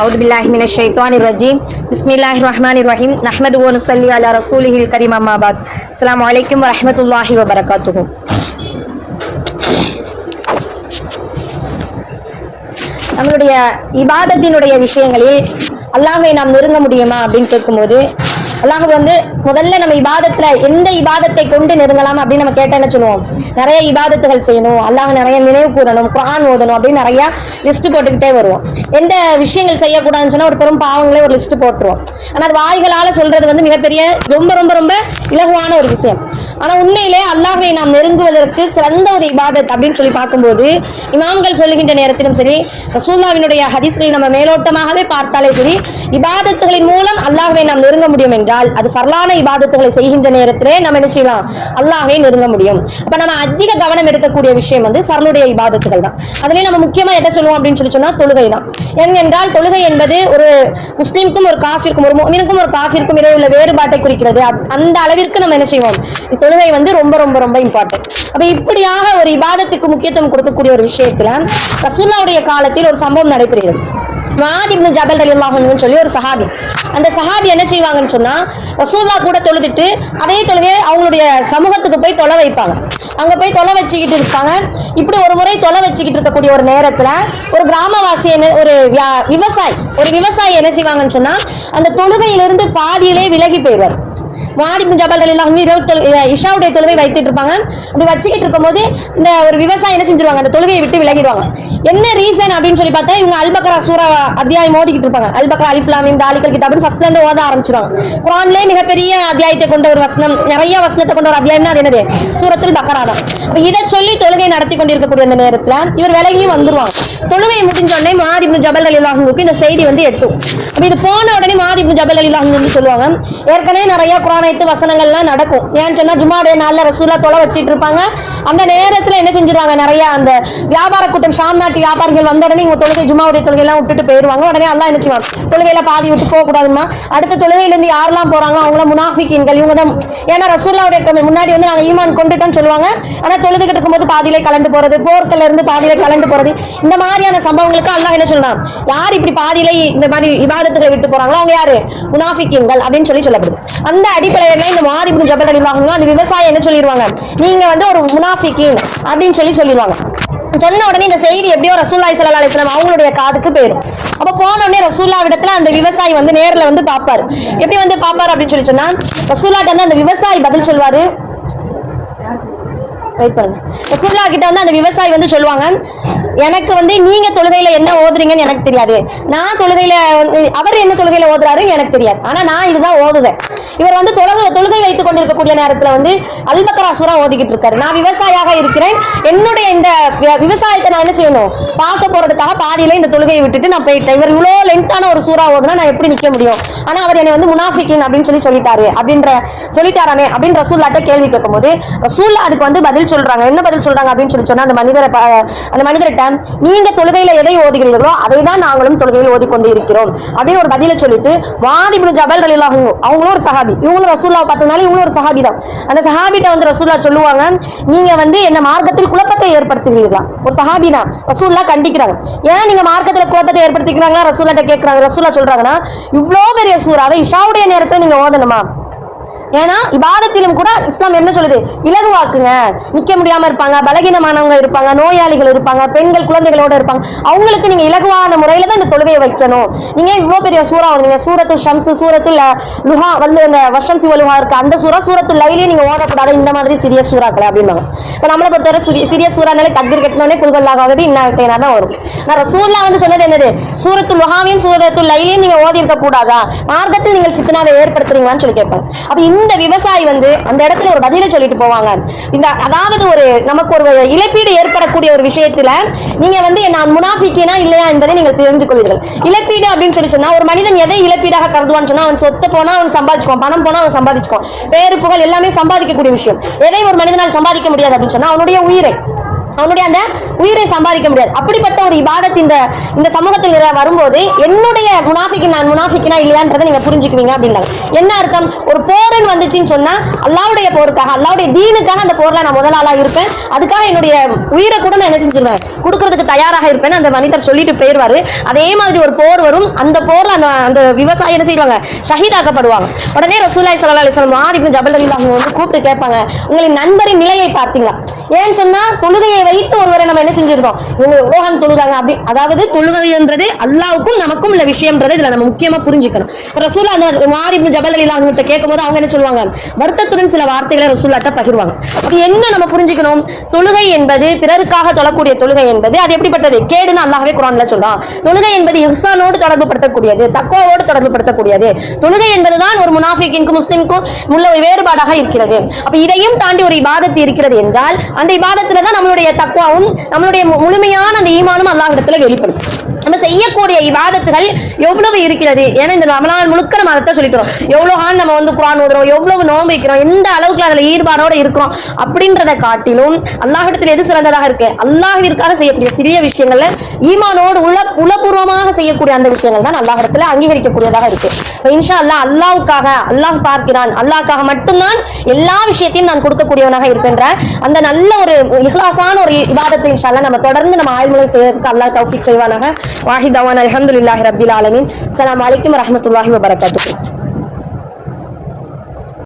அவுது பில்லாஹி மின ஷைத்வானிர் ரஜீம் பிஸ்மில்லாஹி ரஹ்மானிர் ரஹீம் நஹ்மது ஓ நுசல்லி அலா ரசூலிஹில் கரீம் அம்மாபாத் அஸ்லாம் வலைக்கம் வரமத்துல்லாஹி வபரகாத்துகும் நம்மளுடைய இபாதத்தினுடைய விஷயங்களில் அல்லாஹை நாம் நெருங்க முடியுமா அப்படின்னு கேட்கும்போது அல்லாஹ் வந்து முதல்ல நம்ம இபாதத்துல எந்த இபாதத்தை கொண்டு நெருங்கலாம் அப்படின்னு நம்ம கேட்டா என்ன சொல்லுவோம்? நிறைய இபாதத்துகள் செய்யணும். அல்லாஹ் நிறைய நினைவு கூறணும் குரான் ஓதணும் அப்படின்னு நிறைய லிஸ்ட் போட்டுக்கிட்டே வருவோம். எந்த விஷயங்கள் செய்யக்கூடாதுன்னு சொன்னா ஒரு பெரும் பாவங்களே ஒரு லிஸ்ட் போட்டுருவோம். ஆனா அது வாய்களால சொல்றது வந்து மிகப்பெரிய ரொம்ப ரொம்ப ரொம்ப இலகுவான ஒரு விஷயம். ஆனா உண்மையிலே அல்லாஹை நாம் நெருங்குவதற்கு சிறந்த ஒரு இபாதத் அப்படின்னு சொல்லி பார்க்கும்போது இமாம்கள் சொல்லுகின்ற நேரத்திலும் சரி ரசூல்லாவினுடைய ஹதீஸ்களை நம்ம மேலோட்டமாகவே பார்த்தாலே சரி இபாதத்துகளின் மூலம் அல்லாஹை நாம் நெருங்க முடியும் என்று என்றால் அது ஃபர்லான இபாதத்துகளை செய்கின்ற நேரத்திலே நம்ம என்ன செய்யலாம்? அல்லாவே நெருங்க முடியும். அப்ப நம்ம அதிக கவனம் எடுக்கக்கூடிய விஷயம் வந்து ஃபர்லுடைய இபாதத்துகள் தான். அதுலயே நம்ம முக்கியமா எதை சொல்லுவோம் அப்படின்னு சொல்லி சொன்னா தொழுகை தான். ஏனென்றால் தொழுகை என்பது ஒரு முஸ்லீமுக்கும் ஒரு காஃபிற்கும் ஒரு முஃமினுக்கும் ஒரு காஃபிற்கும் இடையே உள்ள வேறுபாட்டை குறிக்கிறது. அப்- அந்த அளவிற்கு நம்ம என்ன செய்வோம்? தொழுகை வந்து ரொம்ப ரொம்ப ரொம்ப இம்பார்ட்டன்ட் அப்ப இப்படியாக ஒரு இபாதத்துக்கு முக்கியத்துவம் கொடுக்கக்கூடிய ஒரு விஷயத்துல ரசூல்லாவுடைய காலத்தில் ஒரு சம்பவம் நடைபெறுகிறது. மாதிப்னு ஜபல் ஜபல் ரலியல்லாஹுன்னு சொல்லி ஒரு சஹாபி. அந்த சஹாபி என்ன செய்வாங்கன்னு சொன்னா ரசூல்லா கூட தொழுதுட்டு அதே தொழுகையை அவங்களுடைய சமூகத்துக்கு போய் தொலை வைப்பாங்க. அங்க போய் தொலை வச்சுக்கிட்டு இருப்பாங்க. இப்படி ஒரு முறை தொலை வச்சுக்கிட்டு இருக்கக்கூடிய ஒரு நேரத்துல ஒரு கிராமவாசி என்ன ஒரு வியா- விவசாயி ஒரு விவசாயி என்ன செய்வாங்கன்னு சொன்னா அந்த தொழுகையிலிருந்து பாதியிலே விலகி போயிடுவார். வாடி ஜபல் எல்லாமே இரவு தொழு இஷாவுடைய தொழுகை வைத்துட்டு இருப்பாங்க. அப்படி வச்சுக்கிட்டு இருக்கும்போது இந்த ஒரு விவசாயம் என்ன செஞ்சிருவாங்க? அந்த தொழுகையை விட்டு விலகிடுவாங்க. என்ன ரீசன் அப்படின்னு சொல்லி பார்த்தா இவங்க அல்பக்ரா சூரா அத்தியாயம் ஓதிக்கிட்டு இருப்பாங்க. அல்பக்ரா அலிஃப்லாமின் தாலிக்கல் கிதாப்னு ஃபர்ஸ்ட்ல இருந்து ஓத ஆரம்பிச்சிருவாங்க. குரான்லயே மிகப்பெரிய அத்தியாயத்தை கொண்ட ஒரு வசனம் நிறைய வசனத்தை கொண்ட ஒரு அத்தியாயம்னா அது என்னது? சூரத்தில் பக்கரா தான். இதை சொல்லி தொழுகை நடத்தி கொண்டிருக்கக்கூடிய அந்த நேரத்துல இவர் விலகியும் வந்துருவாங்க. தொழுகை முடிஞ்ச உடனே மாதி இப்னு ஜபல் அலி அல்லாஹுக்கு இந்த செய்தி வந்து எட்டும் அப்போ இது போன உடனே மாதி இப்னு ஜபல் அலி அல்லாஹு வந்து சொல்லுவாங்க ஏற்கனவே நிறைய குரானைத்து வசனங்கள்லாம் நடக்கும். ஏன்னு சொன்னா ஜுமாடைய நாளில் ரசூலா தொலை வச்சிட்டு இருப்பாங்க. அந்த நேரத்துல என்ன செஞ்சிருவாங்க? நிறைய அந்த வியாபார கூட்டம் ஷாம் நாட்டு வியாபாரிகள் வந்த உடனே இவங்க தொழுகை ஜுமாவுடைய தொழுகை எல்லாம் விட்டுட்டு போயிருவாங்க. உடனே எல்லாம் என்ன செய்வாங்க தொழுகையில பாதி விட்டு போக கூடாதுமா அடுத்த தொழுகையில இருந்து யாரெல்லாம் போறாங்க அவங்கள முனாஃபிக்கீன்கள் இவங்க தான். ஏன்னா ரசூல்லாவுடைய முன்னாடி வந்து நாங்க ஈமான் கொண்டுட்டோம்னு சொல்லுவாங்க. ஆனா தொழுதுகிட்டு இருக்கும்போது பாதியிலே கலந்து போறது போர்க்கல்ல இருந்து பாதியிலே கலந்து போறது. இந்த மாதிரியான சம்பவங்களுக்கு அல்லாஹ் என்ன சொல்றான்? யார் இப்படி பாதியிலே இந்த மாதிரி இபாதத்துகளை விட்டு போறாங்களோ அவங்க யாரு? முனாஃபிக்கிங்கள் அப்படின்னு சொல்லி சொல்லப்படுது. அந்த அடிப்படையில இந்த மாதிரி ஜபல் அடிவாங்க அந்த விவசாயம் என்ன சொல்லிடுவாங்க நீங்க வந்து ஒரு முனாஃபிக்கிங் அப்படின்னு சொல்லி சொல்லிடுவாங்க சொன்ன உடனே இந்த செய்தி எப்படியோ ரசூல்லாய் சல்லா அலிஸ்லாம் அவங்களுடைய காதுக்கு போயிடும் அப்ப போன உடனே ரசூல்லா இடத்துல அந்த விவசாயி வந்து நேர்ல வந்து பாப்பாரு எப்படி வந்து பாப்பாரு அப்படின்னு சொல்லி சொன்னா ரசூல்லாட்ட வந்து அந்த விவசாயி பதில் சொல்வாரு. வெயிட் பண்ணுங்க ரசூல்லா கிட்ட வந்து அந்த விவசாயி வந்து சொல்லுவாங்க எனக்கு வந்து நீங்க தொழில் என்ன ஓதுறீங்கன்னு எனக்கு தெரியாது. நான் தொழுகையில வந்து அவர் என்ன தொழுகையில ஓதுறாரு எனக்கு தெரியாது. ஆனா நான் இதுதான் ஓதுவேன். இவர் வந்து தொழுகை தொழுகை வைத்துக் கொண்டிருக்கக்கூடிய நேரத்துல வந்து அல்பக்கரா சூரா ஓதிக்கிட்டு இருக்காரு. நான் விவசாயியாக இருக்கிறேன். என்னுடைய இந்த விவசாயத்தை நான் என்ன செய்யணும்? பார்க்க போறதுக்காக பாதியில இந்த தொழுகையை விட்டுட்டு நான் போயிட்டேன். இவர் இவ்வளோ லென்த்தான ஒரு சூறா ஓதுனா நான் எப்படி நிக்க முடியும்? ஆனா அவர் என்னை வந்து முனாஃபிக்கின் அப்படின்னு சொல்லி சொல்லிட்டாரு. அப்படின்ற சொல்லிட்டாராமே அப்படின்னு ரசூல்லாட்ட கேள்வி கேட்கும்போது ரசூல்லா அதுக்கு வந்து பதில் சொல்றாங்க. என்ன பதில் சொல்றாங்க அப்படின்னு சொல்லி சொன்னா அந்த மனிதரை அந்த மனிதர்கிட்ட நீங்க தொழுகையில எதை ஓதுகிறீர்களோ அதை தான் நாங்களும் தொழுகையில் ஓதிக்கொண்டு இருக்கிறோம். அப்படின்னு ஒரு பதில சொல்லிட்டு வாதிபுல் ஜபல் ரலில்லாஹு அவங்களும் ஒரு சஹாபி. இவங்களும் ரசூல்லா பார்த்ததுனால இவங்களும் ஒரு சஹாபி தான். அந்த சஹாபிட்ட வந்து ரசூல்லா சொல்லுவாங்க நீங்க வந்து என்ன மார்க்கத்தில் குழப்பத்தை ஏற்படுத்துகிறீர்களா? ஒரு சஹாபி தான். ரசூல்லா கண்டிக்கிறாங்க. ஏன் நீங்க மார்க்கத்தில் குழப்பத்தை ஏற்படுத்திக்கிறாங்களா? ரசூல்லாட்ட கேட்கறாங்க ரசூல்லா சொல்றாங்கன்னா இவ்வளோ பெரிய சூறாவை இஷாவுடைய நேரத்தை நீங்க ஓதணுமா? ஏன்னா இபாதத்திலும் கூட இஸ்லாம் என்ன சொல்லுது? இலகுவாக்குங்க. நிக்க முடியாம இருப்பாங்க பலகீனமானவங்க இருப்பாங்க நோயாளிகள் இருப்பாங்க பெண்கள் குழந்தைகளோட இருப்பாங்க. அவங்களுக்கு நீங்க இலகுவான முறையில தான் இந்த தொழுகையை வைக்கணும். நீங்க இவ்வளவு பெரிய சூறா வந்தீங்க சூரத்து ஷம்ஸ் சூரத்து லுஹா வந்து இந்த வஷம் சிவலுஹா இருக்கு. அந்த சூறா சூரத்து லைலே நீங்க ஓடக்கூடாது இந்த மாதிரி சிறிய சூறாக்களை அப்படின்னாங்க இப்ப நம்மளை பொறுத்தவரை சிறிய சிறிய சூறானாலே தக்பீர் கட்டினோடனே குல்கல்லாகாவது இன்னத்தைனா தான் வரும். நான் ரசூல்லா வந்து சொன்னது என்னது? சூரத்து லுஹாவையும் சூரத்து லைலையும் நீங்க ஓதி இருக்க கூடாதா? மார்க்கத்தில் நீங்கள் சித்தனாவை ஏற்படுத்துறீங்களான்னு சொல்லி கேட்பாங்க. அப்ப இந்த விவசாயி வந்து அந்த இடத்துல ஒரு பதிலை சொல்லிட்டு போவாங்க. இந்த அதாவது ஒரு நமக்கு ஒரு இழப்பீடு ஏற்படக்கூடிய ஒரு விஷயத்துல நீங்க வந்து நான் முனாஃபிக்கினா இல்லையா என்பதை நீங்கள் தெரிந்து கொள்வீர்கள். இழப்பீடு அப்படின்னு சொல்லி சொன்னா ஒரு மனிதன் எதை இழப்பீடாக கருதுவான்னு சொன்னா அவன் சொத்து போனா அவன் சம்பாதிச்சுக்குவான் பணம் போனா அவன் சம்பாதிச்சுக்குவான். பேரு புகழ் எல்லாமே சம்பாதிக்கக்கூடிய விஷயம். எதை ஒரு மனிதனால் சம்பாதிக்க முடியாது அப்படின்னு சொன்னா அவனுடைய உயிரை. அவனுடைய அந்த உயிரை சம்பாதிக்க முடியாது. அப்படிப்பட்ட ஒரு இபாதத் இந்த இந்த சமூகத்தில் வரும்போது என்னுடைய முனாஃபிக்கு நான் முனாஃபிக்கினா இல்லையான்றதை நீங்க புரிஞ்சுக்குவீங்க அப்படின்றாங்க. என்ன அர்த்தம்? ஒரு போர்னு வந்துச்சுன்னு சொன்னா அல்லாவுடைய போருக்காக அல்லாவுடைய தீனுக்காக அந்த போர்ல நான் முதல் ஆளா இருப்பேன். அதுக்காக என்னுடைய உயிரை கூட நான் என்ன செஞ்சிருவேன்? கொடுக்கறதுக்கு தயாராக இருப்பேன் அந்த மனிதர் சொல்லிட்டு போயிருவாரு. அதே மாதிரி ஒரு போர் வரும். அந்த போர்ல அந்த அந்த விவசாயி என்ன செய்வாங்க? ஷஹீதாக்கப்படுவாங்க. உடனே ரசூலாய் சல்லா அலிஸ்லாம் மாரிபின் ஜபல் அலி அவங்க வந்து கூப்பிட்டு கேட்பாங்க. உங்களின் நண்பரின் நிலையை பார்த்தீங்களா? ஏன்னு சொன்னா தொழுகையை வைத்து ஒருவரை நம்ம என்ன செஞ்சிருக்கோம்? இவங்க உலகம் தொழுதாங்க? அப்படி அதாவது தொழுகைன்றது அல்லாவுக்கும் நமக்கும் உள்ள விஷயம்ன்றது இதுல நம்ம முக்கியமா புரிஞ்சுக்கணும். ரசூலா அந்த மாரி ஜபல் அலி அவங்ககிட்ட கேட்கும் போது அவங்க என்ன சொல்லுவாங்க? வருத்தத்துடன் சில வார்த்தைகளை ரசூலாட்ட பகிர்வாங்க. அப்படி என்ன நம்ம புரிஞ்சுக்கணும்? தொழுகை என்பது பிறருக்காக தொழக்கூடிய தொழுகை என்பது அது எப்படிப்பட்டது? கேடுன்னு அல்லாஹ்வே குரான்ல சொல்றான் தொழுகை என்பது இஹ்சானோடு தொடர்பு படுத்தக்கூடியது தக்குவாவோடு தொடர்பு படுத்தக்கூடியது. தொழுகை என்பதுதான் ஒரு முனாஃபிக்கிற்கும் முஸ்லிம்க்கும் உள்ள ஒரு வேறுபாடாக இருக்கிறது. அப்ப இதையும் தாண்டி ஒரு இபாதத்து இருக்கிறது என்றால் அந்த இபாதத்துல தான் நம்மளுடைய தக்குவாவும் நம்மளுடைய மு- முழுமையான அந்த ஈமானும் அல்லாஹிடத்துல வெளிப்படும். நம்ம செய்யக்கூடிய இவாதத்துகள் எவ்வளவு இருக்கிறது? ஏன்னா இந்த ரமலான் முழுக்க நம்ம அதை சொல்லிக்கிறோம் எவ்வளோ ஆண் நம்ம வந்து குரான் ஓதுறோம் எவ்வளவு நோன்பு வைக்கிறோம் எந்த அளவுக்கு அதில் ஈடுபாடோட இருக்கிறோம் அப்படின்றத காட்டிலும் அல்லாஹிடத்தில் எது சிறந்ததாக இருக்கு? அல்லாஹிற்காக செய்யக்கூடிய சிறிய விஷயங்கள்ல ஈமானோடு உள்ள உளப்பூர்வமாக செய்யக்கூடிய அந்த விஷயங்கள் தான் அல்லாஹ்விடத்துல அங்கீகரிக்கக்கூடியதாக இருக்கு. இன்ஷா அல்லாஹ் அல்லாவுக்காக அல்லாஹ் பார்க்கிறான். அல்லாஹ்க்காக மட்டும்தான் எல்லா விஷயத்தையும் நான் கொடுக்கக்கூடியவனாக இருக்கின்ற அந்த நல்ல ஒரு இஹ்லாசான ஒரு விவாதத்தை இன்ஷா நம்ம தொடர்ந்து நம்ம ஆய்வுகளை செய்யறதுக்கு அல்லாஹ் தௌஃபிக் செய்வானாக. வாஹிதவான் அலமதுல்லாஹி ரபில் ஆலமின். சலாம் அலைக்கும் வரஹ்மத்துல்லாஹி வபரகாத்து